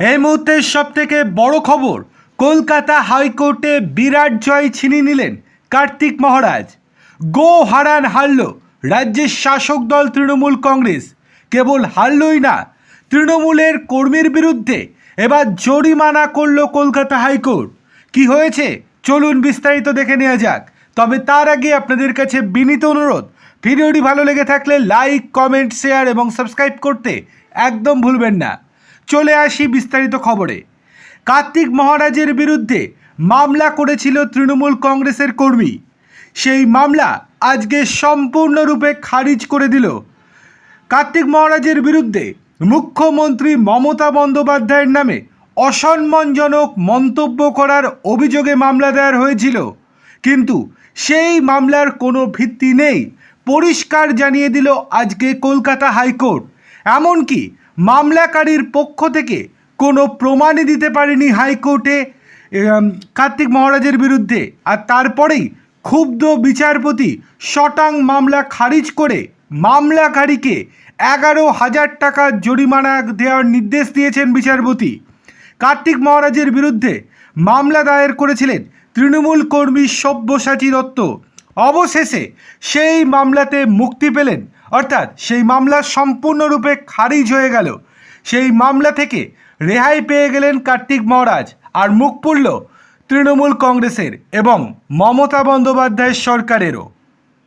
এই মুহূর্তের সব থেকে বড় খবর, কলকাতা হাইকোর্টে বিরাট জয় ছিনিয়ে নিলেন কার্তিক মহারাজ। গো হারান হারল রাজ্যের শাসক দল তৃণমূল কংগ্রেস। কেবল হারলই না, তৃণমূলের কর্মীর বিরুদ্ধে এবার জরিমানা করল কলকাতা হাইকোর্ট। কি হয়েছে? চলুন বিস্তারিত দেখে নেওয়া যাক। তবে তার আগে আপনাদের কাছে বিনীত অনুরোধ, ভিডিওটি ভালো লেগে থাকলে লাইক, কমেন্ট, শেয়ার এবং সাবস্ক্রাইব করতে একদম ভুলবেন না। চলে আসি বিস্তারিত খবরে। কার্তিক মহারাজের বিরুদ্ধে মামলা করেছিল তৃণমূল কংগ্রেসের কর্মী। সেই মামলা আজকে সম্পূর্ণরূপে খারিজ করে দিল। কার্তিক মহারাজের বিরুদ্ধে মুখ্যমন্ত্রী মমতা বন্দ্যোপাধ্যায়ের নামে অসম্মানজনক মন্তব্য করার অভিযোগে মামলা দায়ের হয়েছিল। কিন্তু সেই মামলার কোনো ভিত্তি নেই, পরিষ্কার জানিয়ে দিল আজকে কলকাতা হাইকোর্ট। এমনকি মামলাকারীর পক্ষ থেকে কোনো প্রমাণই দিতে পারেনি হাইকোর্টে কার্তিক মহারাজের বিরুদ্ধে। আর তারপরেই ক্ষুব্ধ বিচারপতি শটাং মামলা খারিজ করে মামলাকারীকে এগারো হাজার টাকা জরিমানা দেওয়ার নির্দেশ দিয়েছেন বিচারপতি। কার্তিক মহারাজের বিরুদ্ধে মামলা দায়ের করেছিলেন তৃণমূল কর্মী সব্যসাচী দত্ত। অবশেষে সেই মামলাতে মুক্তি পেলেন। অর্থাৎ সেই মামলা সম্পূর্ণরূপে খারিজ হয়ে গেল। সেই মামলা থেকে রেহাই পেয়ে গেলেন কার্তিক মহারাজ আর মুখ পুড়ল তৃণমূল কংগ্রেসের এবং মমতা বন্দ্যোপাধ্যায়ের সরকারেরও।